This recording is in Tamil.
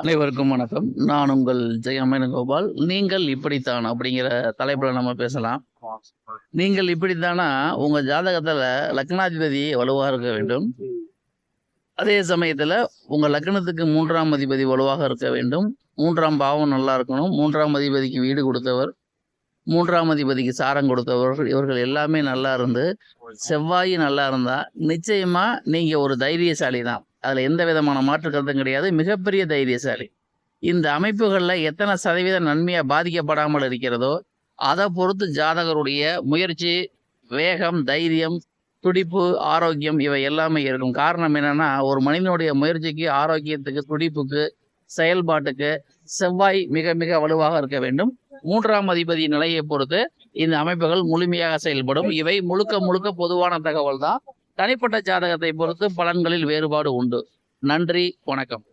அனைவருக்கும் வணக்கம். நான் உங்கள் ஜெயமேன கோபால். நீங்கள் இப்படித்தான் அப்படிங்கிற தலைப்புல நம்ம பேசலாம். நீங்கள் இப்படித்தானா உங்க ஜாதகத்துல லக்னாதிபதி வலுவாக இருக்க வேண்டும். அதே சமயத்துல உங்க லக்னத்துக்கு மூன்றாம் அதிபதி வலுவாக இருக்க வேண்டும். மூன்றாம் பாவம் நல்லா இருக்கணும். மூன்றாம் அதிபதிக்கு வீடு கொடுத்தவர் மூன்றாம் அதிபதிக்கு சாரம் கொடுத்தவர் இவர்கள் எல்லாமே நல்லா இருந்து செவ்வாய் நல்லா இருந்தா நிச்சயமா நீங்க ஒரு தைரியசாலி தான் அதில் எந்த விதமான மாற்று கருத்தும் கிடையாது. மிகப்பெரிய தைரியசாலி. இந்த அமைப்புகளில் எத்தனை சதவீதம் நன்மையாக பாதிக்கப்படாமல் இருக்கிறதோ அதை பொறுத்து ஜாதகருடைய முயற்சி வேகம் தைரியம் துடிப்பு ஆரோக்கியம் இவை எல்லாமே இருக்கும். காரணம் என்னென்னா ஒரு மனிதனுடைய முயற்சிக்கு ஆரோக்கியத்துக்கு துடிப்புக்கு செயல்பாட்டுக்கு செவ்வாய் மிக மிக வலுவாக இருக்க வேண்டும். மூன்றாம் அதிபதி நிலையை பொறுத்து இந்த அமைப்புகள் முழுமையாக செயல்படும். இவை முழுக்க முழுக்க பொதுவான தகவல் தான் தனிப்பட்ட ஜாதகத்தை பொறுத்து பலன்களில் வேறுபாடு உண்டு. நன்றி வணக்கம்.